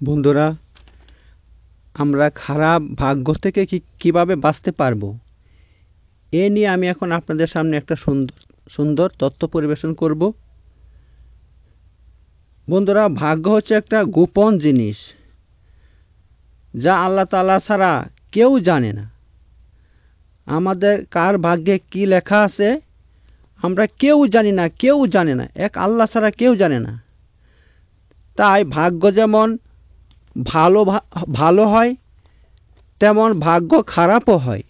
বন্ধুরা, আমরা খারাপ ভাগ্য থেকে কি, কীভাবে বাঁচতে পারব? এ নিয়ে আমি এখন আপনাদের সামনে একটা সুন্দর সুন্দর তথ্য পরিবেশন করব। বন্ধুরা, ভাগ্য হচ্ছে একটা গোপন জিনিস, যা আল্লাহ তালা ছাড়া কেউ জানে না। আমাদের কার ভাগ্যে কি লেখা আছে, আমরা কেউ জানি না, কেউ জানে না, এক আল্লাহ ছাড়া কেউ জানে না। তাই ভাগ্য যেমন ভালো ভালো হয়, তেমন ভাগ্য খারাপও হয়।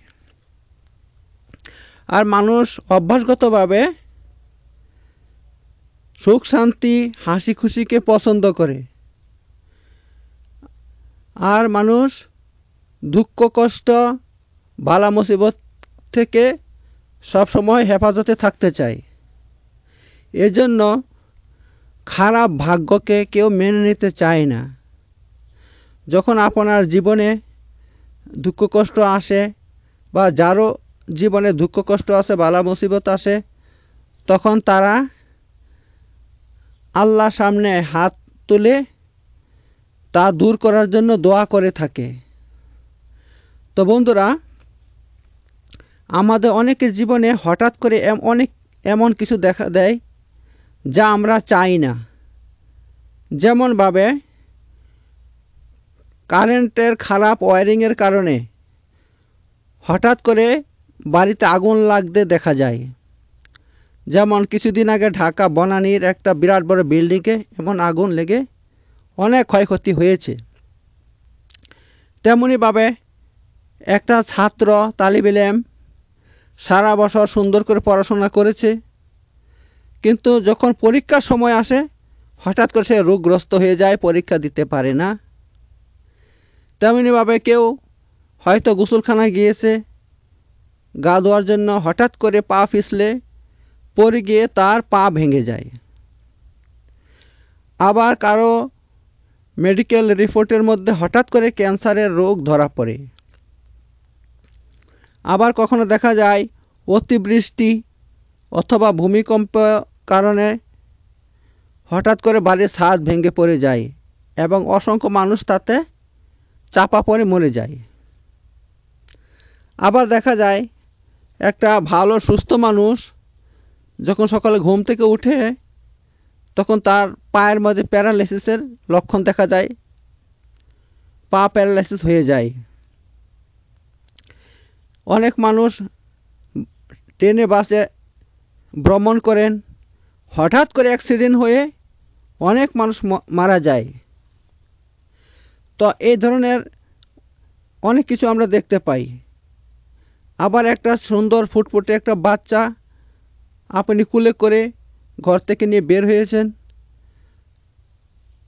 আর মানুষ অভ্যাসগতভাবে সুখ, শান্তি, হাসি খুশিকে পছন্দ করে। আর মানুষ দুঃখ, কষ্ট, বালা মুসিবত থেকে সবসময় হেফাজতে থাকতে চায়। এজন্য খারাপ ভাগ্যকে কেউ মেনে নিতে চায় না। যখন আপনার জীবনে দুঃখ কষ্ট আসে বা যারও জীবনে দুঃখ কষ্ট আসে, বালা মুসিবত আসে, তখন তারা আল্লাহ সামনে হাত তুলে তা দূর করার জন্য দোয়া করে থাকে। তো বন্ধুরা, আমাদের অনেকের জীবনে হঠাৎ করে অনেক এমন কিছু দেখা দেয় যা আমরা চাই না। যেমনভাবে কারেন্টের খারাপ ওয়ারিংয়ের কারণে হঠাৎ করে বাড়িতে আগুন লাগতে দেখা যায়। যেমন কিছুদিন আগে ঢাকা বনানীর একটা বিরাট বড় বিল্ডিংয়ে এমন আগুন লেগে অনেক ক্ষয়ক্ষতি হয়েছে। তেমনইভাবে একটা ছাত্র তালিব ইলেম সারা বছর সুন্দর করে পড়াশোনা করেছে, কিন্তু যখন পরীক্ষার সময় আসে, হঠাৎ করে সে রোগগ্রস্ত হয়ে যায়, পরীক্ষা দিতে পারে না। তেমনিভাবে কেউ হয়তো গোসলখানায় গিয়েছে, গা ধোয়ার জন্য হঠাৎ করে পা পিছলে পড়ে গিয়ে তার পা ভেঙে যায়। আবার কারও মেডিকেল রিপোর্টের মধ্যে হঠাৎ করে ক্যান্সারের রোগ ধরা পড়ে। আবার কখনো দেখা যায় অতিবৃষ্টি অথবা ভূমিকম্প কারণে হঠাৎ করে বাড়ির ছাদ ভেঙে পড়ে যায় এবং অসংখ্য মানুষ তাতে চাপা পড়ে মরে যায়। আবার দেখা যায়, একটা ভালো, সুস্থ মানুষ যখন সকালে ঘুম থেকে উঠে, তখন তার পায়ের মধ্যে প্যারালাইসিসের লক্ষণ দেখা যায়। পা প্যারালাইসিস হয়ে যায়। অনেক মানুষ ট্রেনে, বাসে ভ্রমণ করেন। হঠাৎ করে অ্যাক্সিডেন্ট হয়ে অনেক মানুষ মারা যায়। তো এই ধরনের অনেক কিছু আমরা দেখতে পাই। আবার একটা সুন্দর ফুটফুটে একটা বাচ্চা আপনি কুলে করে ঘর থেকে নিয়ে বের হয়েছেন।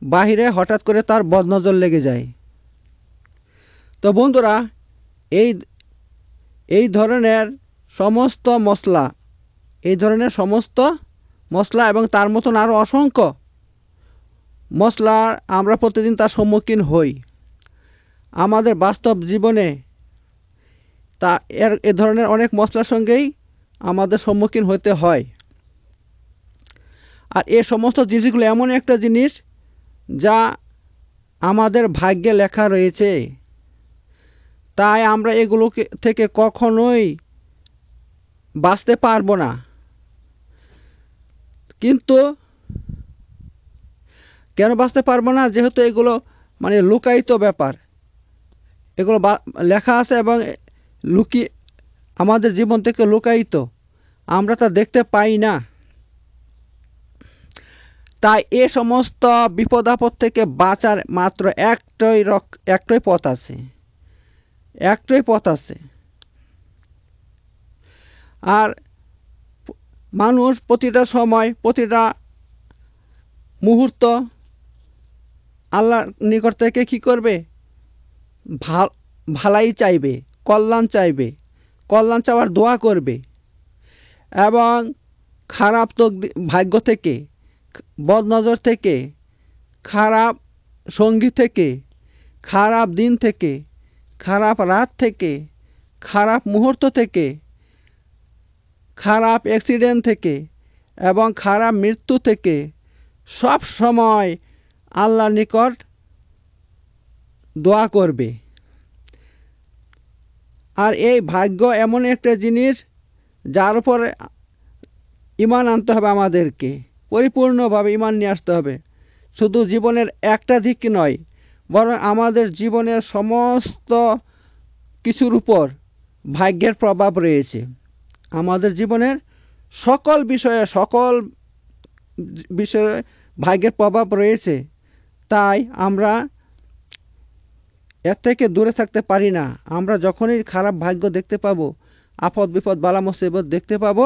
বাহিরে হঠাৎ করে তার বদনজর লেগে যায়। তো বন্ধুরা, এই এই ধরনের সমস্ত মশলা, এই ধরনের সমস্ত মশলা এবং তার মতন আরও অসংখ্য মশলার আমরা প্রতিদিন তার সম্মুখীন হই। আমাদের বাস্তব জীবনে তা এর, এ ধরনের অনেক মশলার সঙ্গেই আমাদের সম্মুখীন হতে হয়। আর এ সমস্ত জিনিসগুলো এমন একটা জিনিস যা আমাদের ভাগ্যে লেখা রয়েছে। তাই আমরা এগুলো থেকে কখনোই বাঁচতে পারব না। কিন্তু কেন বাঁচতে পারব না? যেহেতু এগুলো মানে লুকায়িত ব্যাপার। এগুলো লেখা আছে এবং লুকিয়ে আমাদের জীবন থেকে লুকায়িত। আমরা তা দেখতে পাই না। তাই এ সমস্ত বিপদ আপদ থেকে বাঁচার মাত্র একটাই একটাই পথ আছে। একটাই পথ আছে। আর মানুষ প্রতিটা সময়, প্রতিটা মুহূর্ত আল্লাহর নিকট থেকে কি করবে? ভালাই চাইবে, কল্যাণ চাইবে, কল্যাণ চাওয়ার দোয়া করবে। এবং খারাপ তো ভাগ্য থেকে, বদনজর থেকে, খারাপ সঙ্গী থেকে, খারাপ দিন থেকে, খারাপ রাত থেকে, খারাপ মুহূর্ত থেকে, খারাপ অ্যাক্সিডেন্ট থেকে, এবং খারাপ মৃত্যু থেকে, সব সময় আল্লাহর নিকট দোয়া করবে। আর এই ভাগ্য এমন একটা জিনিস যার উপরে ইমান আনতে হবে আমাদেরকে, পরিপূর্ণভাবে ইমান নিয়ে আসতে হবে। শুধু জীবনের একটা দিক নয়, বরং আমাদের জীবনের সমস্ত কিছুর উপর ভাগ্যের প্রভাব রয়েছে। আমাদের জীবনের সকল বিষয়ে সকল বিষয়ে ভাগ্যের প্রভাব রয়েছে। তাই আমরা এর থেকে দূরে থাকতে পারি না। আমরা যখনই খারাপ ভাগ্য দেখতে পাবো, আপদ বিপদ, বালা মুসিবত দেখতে পাবো,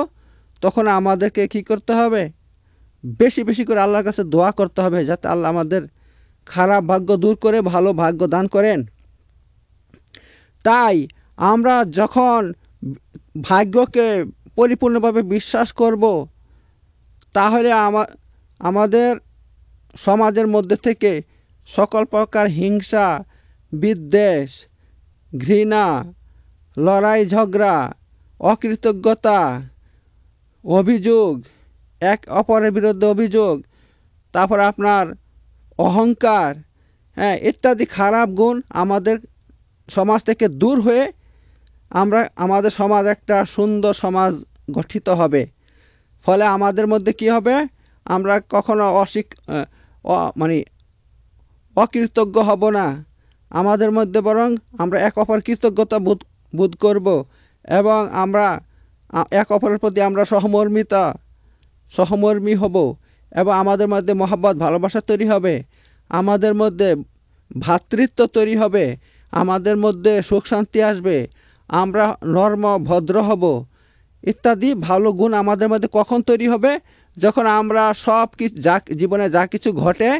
তখন আমাদেরকে কি করতে হবে? বেশি বেশি করে আল্লাহর কাছে দোয়া করতে হবে যাতে আল্লাহ আমাদের খারাপ ভাগ্য দূর করে, ভালো ভাগ্য দান করেন। তাই আমরা যখন ভাগ্যকে পরিপূর্ণভাবে বিশ্বাস করব, তাহলে আমাদের সমাজের মধ্যে থেকে সকল প্রকার হিংসা, বিদ্বেষ, ঘৃণা, লড়াই, ঝগড়া, অকৃতজ্ঞতা, অভিযোগ, এক অপরের বিরুদ্ধে অভিযোগ, তারপর আপনার অহংকার হ্যাঁ ইত্যাদি খারাপ গুণ আমাদের সমাজ থেকে দূর হয়ে আমরা, আমাদের সমাজ একটা সুন্দর সমাজ গঠিত হবে। ফলে আমাদের মধ্যে কি হবে? আমরা কখনো অশিক মানে অকৃতজ্ঞ হব না। আমাদের মধ্যে বরং আমরা এক অপর কৃতজ্ঞতা বোধ বোধ করব এবং আমরা এক অপরের প্রতি আমরা সহমর্মিতা, সহমর্মী হব এবং আমাদের মধ্যে মহাব্বত, ভালোবাসা তৈরি হবে। আমাদের মধ্যে ভ্রাতৃত্ব তৈরি হবে। আমাদের মধ্যে সুখ শান্তি আসবে। আমরা নর্ম, ভদ্র হব। ইত্যাদি ভালো গুণ আমাদের মধ্যে কখন তৈরি হবে? যখন আমরা সব কিছু যা, জীবনে যা কিছু ঘটে,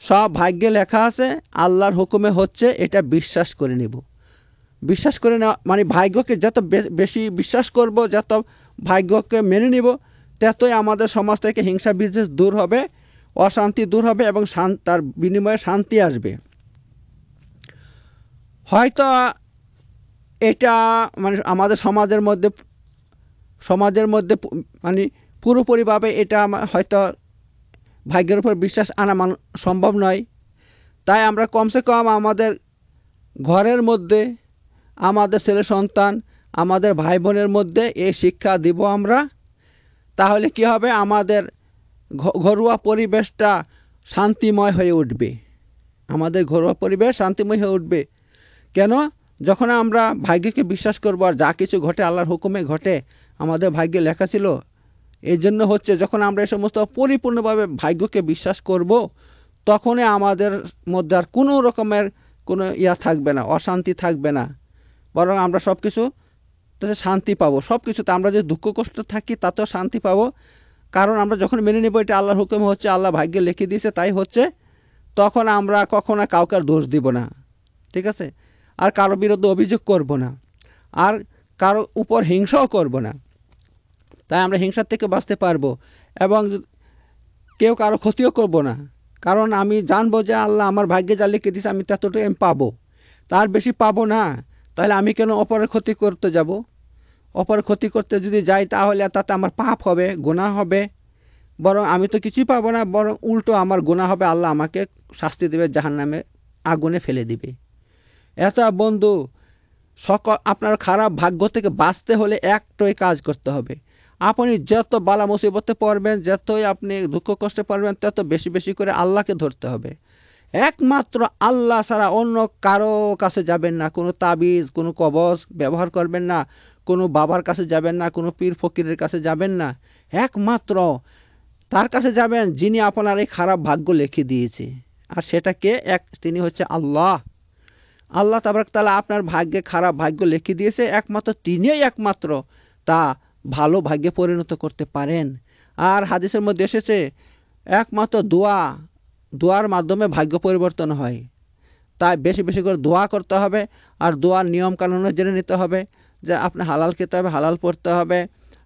সব ভাগ্যে লেখা আছে, আল্লাহর হুকুমে হচ্ছে এটা বিশ্বাস করে নেব। বিশ্বাস করে নেওয়া মানে ভাগ্যকে যত বেশি বিশ্বাস করব, যত ভাগ্যকে মেনে নিব, ততই আমাদের সমাজ থেকে হিংসা বিদ্বেষ দূর হবে, অশান্তি দূর হবে এবং তার বিনিময়ে শান্তি আসবে। হয়তো এটা মানে আমাদের সমাজের মধ্যে সমাজের মধ্যে মানে পুরোপুরিভাবে এটা হয়তো ভাগ্যের উপর বিশ্বাস আনা মান সম্ভব নয়। তাই আমরা কমসে কম আমাদের ঘরের মধ্যে, আমাদের ছেলে সন্তান, আমাদের ভাই বোনের মধ্যে এই শিক্ষা দিব আমরা। তাহলে কি হবে? আমাদের ঘরোয়া পরিবেশটা শান্তিময় হয়ে উঠবে। আমাদের ঘরোয়া পরিবেশ শান্তিময় হয়ে উঠবে। কেন? যখন আমরা ভাগ্যকে বিশ্বাস করব আর যা কিছু ঘটে, আল্লাহর হুকুমে ঘটে আমাদের ভাগ্যে লেখা ছিল এই জন্য হচ্ছে যখন আমরা এই সমস্ত পরিপূর্ণভাবে ভাগ্যকে বিশ্বাস করব, তখনই আমাদের মধ্যে আর কোনো রকমের কোনো ইয়া থাকবে না, অশান্তি থাকবে না। বরং আমরা সব কিছু তাতে শান্তি পাবো। সব কিছুতে আমরা যদি দুঃখ কষ্ট থাকি তাতেও শান্তি পাবো। কারণ আমরা যখন মেনে নেব এটা আল্লাহর হুকুম হচ্ছে, আল্লাহ ভাগ্যে লিখে দিয়েছে, তাই হচ্ছে, তখন আমরা কখনো কাউকে আর দোষ দিব না। ঠিক আছে? আর কারও বিরুদ্ধে অভিযোগ করব না। আর কারও উপর হিংসাও করব না। তাই আমরা হিংসার থেকে বাঁচতে পারব এবং কেউ কারও ক্ষতিও করব না। কারণ আমি জানব যে আল্লাহ আমার ভাগ্যে যা লিখে দিয়েছে আমি ততটাই আমি পাবো। তার বেশি পাবো না, তাহলে আমি কেন অপরের ক্ষতি করতে যাব? অপরের ক্ষতি করতে যদি যাই তাহলে তাতে আমার পাপ হবে গোনা হবে। বরং আমি তো কিছুই পাবো না, বরং উল্টো আমার গোনা হবে, আল্লাহ আমাকে শাস্তি দেবে জাহান নামে আগুনে ফেলে দিবে। এত বন্ধু, সকল আপনার খারাপ ভাগ্য থেকে বাঁচতে হলে একটাই কাজ করতে হবে। আপনি যত বালা মুসিবতে পড়বেন, যতই আপনি দুঃখ কষ্টে পড়বেন, তত বেশি বেশি করে আল্লাহকে ধরতে হবে। একমাত্র আল্লাহ ছাড়া অন্য কারও কাছে যাবেন না। কোনো তাবিজ, কোনো কবজ ব্যবহার করবেন না। কোনো বাবার কাছে যাবেন না, কোনো পীর ফকিরের কাছে যাবেন না। একমাত্র তার কাছে যাবেন যিনি আপনার এই খারাপ ভাগ্য লিখে দিয়েছে। আর সেটাকে এক, তিনি হচ্ছে আল্লাহ। আল্লাহ তাবারক তালা আপনার ভাগ্যে খারাপ ভাগ্য লিখে দিয়েছে। একমাত্র তিনিই একমাত্র তা ভালো ভাগ্যে পরিণত করতে পারেন। আর হাদিসের মধ্যে এসেছে, একমাত্র দোয়া, দোয়ার মাধ্যমে ভাগ্য পরিবর্তন হয়। তাই বেশি বেশি করে দোয়া করতে হবে, আর দোয়ার নিয়ম কানুনও জেনে নিতে হবে যে আপনি হালাল খেতে হবে, হালাল পড়তে হবে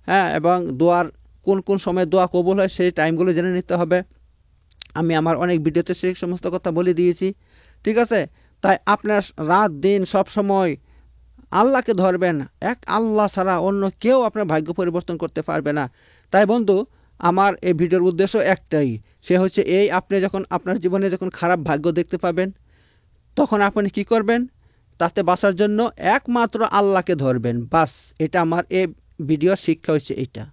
হ্যাঁ এবং দোয়ার কোন কোন সময় দোয়া কবুল হয় সেই টাইমগুলো জেনে নিতে হবে। আমি আমার অনেক ভিডিওতে সেই সমস্ত কথা বলে দিয়েছি, ঠিক আছে? তাই আপনার রাত, দিন সব সময় আল্লাহকে ধরবেন এক আল্লাহ ছাড়া অন্য কেউ আপনার ভাগ্য পরিবর্তন করতে পারবে না। তাই বন্ধু, আমার এই ভিডিওর উদ্দেশ্য একটাই। সে হচ্ছে এই, আপনি যখন আপনার জীবনে যখন খারাপ ভাগ্য দেখতে পাবেন, তখন আপনি কি করবেন? তাতে বাঁচার জন্য একমাত্র আল্লাহকে ধরবেন। বাস, এটা আমার এ ভিডিওর শিক্ষা হচ্ছে এটা।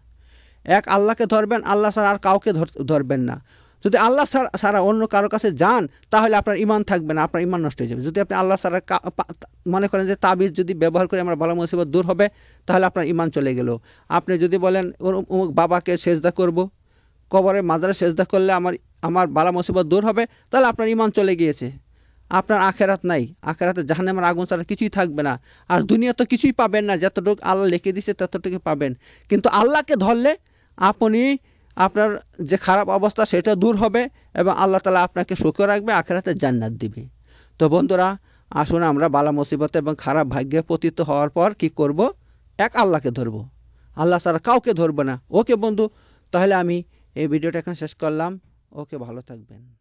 এক আল্লাহকে ধরবেন, আল্লাহ ছাড়া আর কাউকে ধর- ধরবেন না। যদি আল্লাহ ছাড়া অন্য কারও কাছে যান, তাহলে আপনার ইমান থাকবে না, আপনার ইমান নষ্ট হয়ে যাবে। যদি আপনি আল্লাহ কা- মনে করেন যে তাবিজ যদি ব্যবহার করে আমার ভালো মুসিবত দূর হবে, তাহলে আপনার ইমান চলে গেল। আপনি যদি বলেন, ওর অমুক বাবাকে সেজদা করব, কবরে মাজারে সেজদা করলে আমার আমার বালা মুসিবত দূর হবে, তাহলে আপনার ইমান চলে গিয়েছে। আপনার আখেরাত নাই। আখেরাতে জাহান্নামের আগুন ছাড়া কিছুই থাকবে না। আর দুনিয়া তো কিছুই পাবেন না। যতটুকু আল্লাহ লিখে দিছে ততটুকু পাবেন। কিন্তু আল্লাহকে ধরলে আপনি আপনার যে খারাপ অবস্থা সেটা দূর হবে এবং আল্লাহ তালা আপনাকে সুখে রাখবে, আখেরাতে জান্নাত দিবে। তো বন্ধুরা, আসুন আমরা বালা মুসিবত এবং খারাপ ভাগ্যে পতিত হওয়ার পর কি করব? এক আল্লাহকে ধরব। আল্লাহ সারা কাউকে ধরবো না। ওকে বন্ধু, তাহলে আমি এই ভিডিওটা এখন শেষ করলাম। ওকে ভালো থাকবেন।